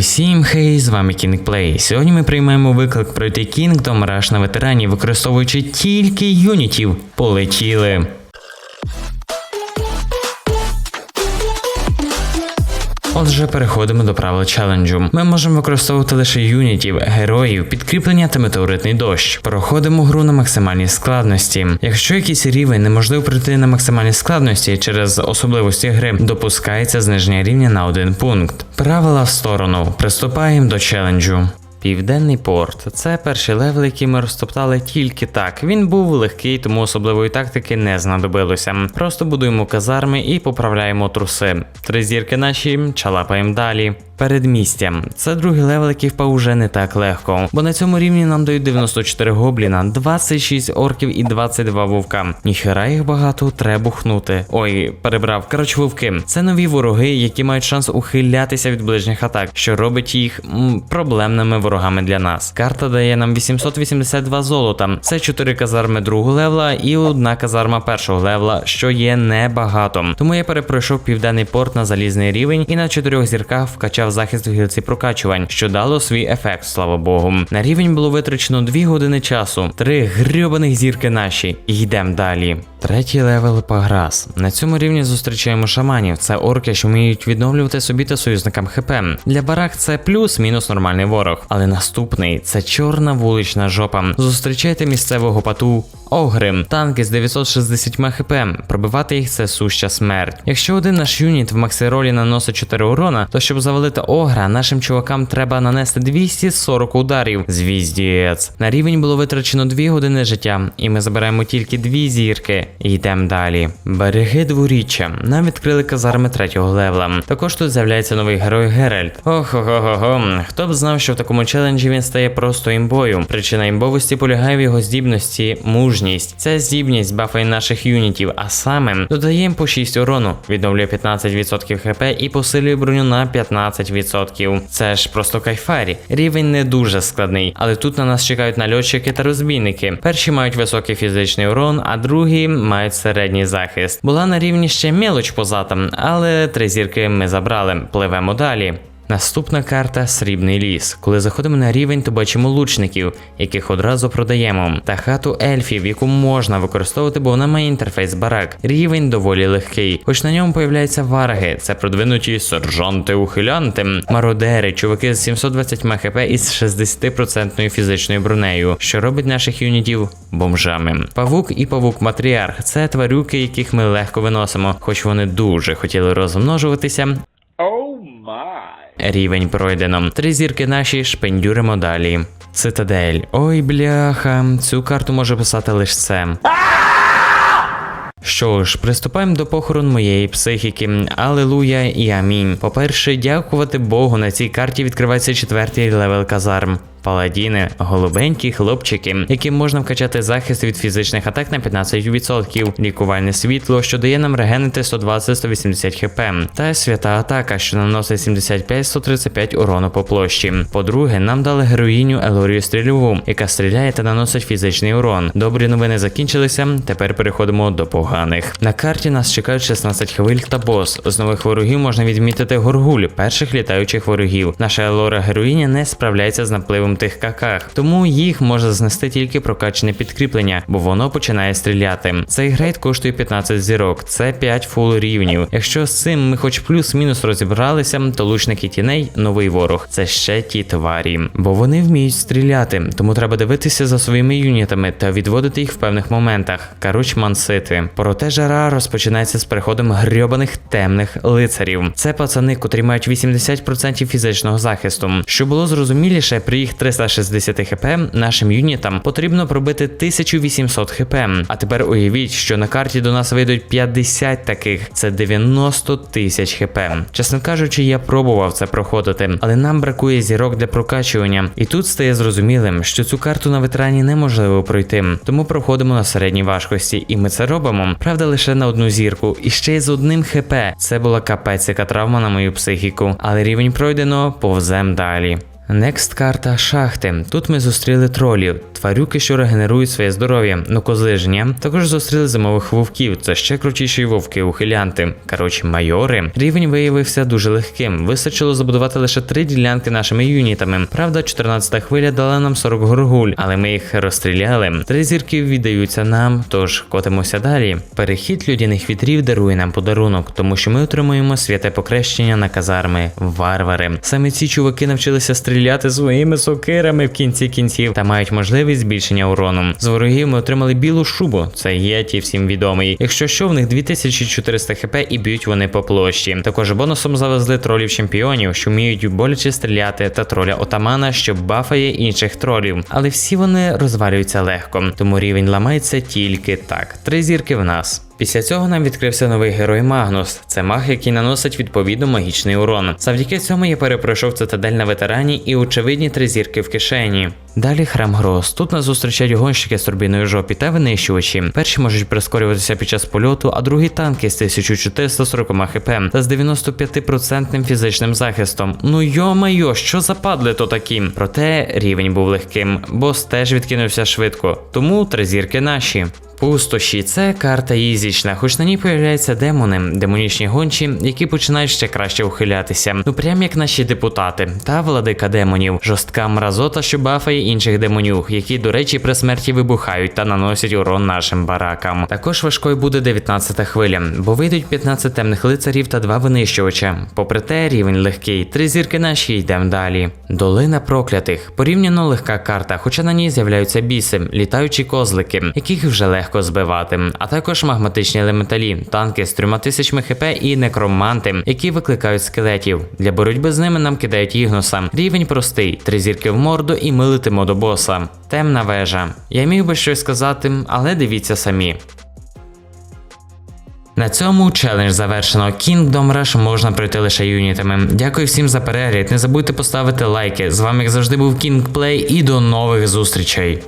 Усім хей, з вами Кінгплей. Сьогодні ми приймаємо виклик пройти Kingdom Rush на ветерані, використовуючи тільки юнітів. Полетіли. Отже, переходимо до правил челенджу. Ми можемо використовувати лише юнітів, героїв, підкріплення та метеоритний дощ. Проходимо гру на максимальній складності. Якщо якийсь рівень неможливо пройти на максимальній складності через особливості гри, допускається зниження рівня на один пункт. Правила в сторону. Приступаємо до челенджу. Південний порт це перший левел, який ми розтоптали тільки так. Він був легкий, тому особливої тактики не знадобилося. Просто будуємо казарми і поправляємо труси. Три зірки наші чалапаємо далі. Передмістя. Це другий левел, який впав уже не так легко, бо на цьому рівні нам дають 94 гобліна, 26 орків і 22 вовка. Ніхера їх багато, треба бухнути. Ой, перебрав. Коротше, вовки. Це нові вороги, які мають шанс ухилятися від ближніх атак, що робить їх м, проблемними ворогами для нас. Карта дає нам 882 золота. Це 4 казарми другого левела і одна казарма першого левела, що є небагато. Тому я перепройшов південний порт на залізний рівень і на чотирьох зірках вкачав захист в гілці прокачувань, що дало свій ефект, слава Богу. На рівень було витрачено 2 години часу, три грьобаних зірки наші. Йдемо далі. Третій левел Паграс. На цьому рівні зустрічаємо шаманів. Це орки, що вміють відновлювати собі та союзникам ХП. Для барак це плюс-мінус нормальний ворог. Але наступний це чорна вулична жопа. Зустрічайте місцевого пату. Огри, танки з 960 хп. Пробивати їх це суща смерть. Якщо один наш юніт в максиролі наносить 4 урона, то щоб завалити огра, нашим чувакам треба нанести 240 ударів. Звіздієць. На рівень було витрачено 2 години життя, і ми забираємо тільки 2 зірки. Йдемо далі. Береги дворіччя. Нам відкрили казарми третього левела. Також тут з'являється новий герой Геральт. ох ого го го Хто б знав, що в такому челенджі він стає просто імбою. Причина імбовості полягає в його здібності мужність. Ця здібність бафає наших юнітів, а саме додає їм по 6 урону, відновлює 15% хп і посилює броню на 15%. Це ж просто кайфарі. Рівень не дуже складний, але тут на нас чекають нальотчики та розбійники. Перші мають високий фізичний урон, а другі мають середній захист. Була на рівні ще мілоч позата, але три зірки ми забрали. Пливемо далі. Наступна карта Срібний ліс. Коли заходимо на рівень, то бачимо лучників, яких одразу продаємо, та хату ельфів, яку можна використовувати, бо вона має інтерфейс барак. Рівень доволі легкий, хоч на ньому появляються варги, це продвинуті сержанти-ухилянти, мародери, чуваки з 720 хп і з 60% фізичною бронею, що робить наших юнітів бомжами. Павук і павук матріарх це тварюки, яких ми легко виносимо, хоч вони дуже хотіли розмножуватися. Рівень пройдено. Три зірки наші шпендюримо далі. Цитадель. Ой, бляха, цю карту може писати лише це. Що ж, приступаємо до похорон моєї психіки. Алелуя і амінь. По-перше, дякувати Богу, на цій карті відкривається четвертий левел казарм. Паладіни, голубенькі хлопчики, яким можна вкачати захист від фізичних атак на 15%, лікувальне світло, що дає нам регенити 120-180 хп, та свята атака, що наносить 75-135 урону по площі. По-друге, нам дали героїню Елорію Стрільову, яка стріляє та наносить фізичний урон. Добрі новини закінчилися. Тепер переходимо до поганих. На карті нас чекають 16 хвиль та бос. З нових ворогів можна відмітити горгуль, перших літаючих ворогів. Наша Елора героїня не справляється з напливом тих каках, тому їх може знести тільки прокачане підкріплення, бо воно починає стріляти. Цей грейд коштує 15 зірок, це 5 фул рівнів. Якщо з цим ми хоч плюс-мінус розібралися, то лучники тіней новий ворог. Це ще ті тварі, бо вони вміють стріляти, тому треба дивитися за своїми юнітами та відводити їх в певних моментах. Каруч мансити. Проте жара розпочинається з приходом грьобаних темних лицарів. Це пацани, котрі мають 80% фізичного захисту. Що було зрозуміліше, при їх 360 хп нашим юнітам потрібно пробити 1800 хп. А тепер уявіть, що на карті до нас вийдуть 50 таких, це 90 тисяч хп. Чесно кажучи, я пробував це проходити, але нам бракує зірок для прокачування. І тут стає зрозумілим, що цю карту на ветерані неможливо пройти. Тому проходимо на середній важкості, і ми це робимо. Правда, лише на одну зірку, і ще й з одним хп. Це була капець, яка травма на мою психіку, але рівень пройдено, повзем далі. Next карта шахти. Тут ми зустріли тролів, тварюки, що регенерують своє здоров'я, ну кози ж ні. Також зустріли зимових вовків. Це ще крутіші вовки ухилянти. Коротше, майори. Рівень виявився дуже легким. Вистачило забудувати лише три ділянки нашими юнітами. Правда, 14-та хвиля дала нам 40 горгуль, але ми їх розстріляли. Три зірки віддаються нам, тож котимося далі. Перехід людяних вітрів дарує нам подарунок, тому що ми отримуємо святе покрещення на казарми варвари. Саме ці чуваки навчилися стріляти своїми сокирами в кінці кінців та мають можливість збільшення урону. З ворогів ми отримали білу шубу. Це єті всім відомий. Якщо що, в них 2400 хп і б'ють вони по площі. Також бонусом завезли тролів чемпіонів, що вміють боляче стріляти, та троля отамана, що бафає інших тролів. Але всі вони розвалюються легко, тому рівень ламається тільки так. Три зірки в нас. Після цього нам відкрився новий герой Магнус. Це маг, який наносить відповідно магічний урон. Завдяки цьому я перепройшов цитадель на ветерані і очевидні три зірки в кишені. Далі храм Гроз. Тут нас зустрічають гонщики з турбіною жопі та винищувачі. Перші можуть прискорюватися під час польоту, а другі танки з 1440 хп та з 95% фізичним захистом. Ну йо-майо, що за падли то такі? Проте рівень був легким, бос теж відкинувся швидко, тому три зірки наші. Пустоші це карта їзічна, хоч на ній появляються демони, демонічні гончі, які починають ще краще ухилятися. Ну прям як наші депутати та владика демонів, жорстка мразота, що бафає інших демонюг, які, до речі, при смерті вибухають та наносять урон нашим баракам. Також важкою буде 19-та хвиля, бо вийдуть 15 темних лицарів та два винищувача. Попри те, рівень легкий, три зірки наші йдемо далі. Долина проклятих порівняно легка карта, хоча на ній з'являються біси, літаючі козлики, яких вже легко збивати, а також магматичні елементалі, танки з трьома тисячами хп і некроманти, які викликають скелетів. Для боротьби з ними нам кидають ігноса. Рівень простий: три зірки в морду і ми летимо до боса. Темна вежа. Я міг би щось сказати, але дивіться самі. На цьому челендж завершено. Kingdom Rush можна пройти лише юнітами. Дякую всім за перегляд. Не забудьте поставити лайки. З вами як завжди був King Play і до нових зустрічей.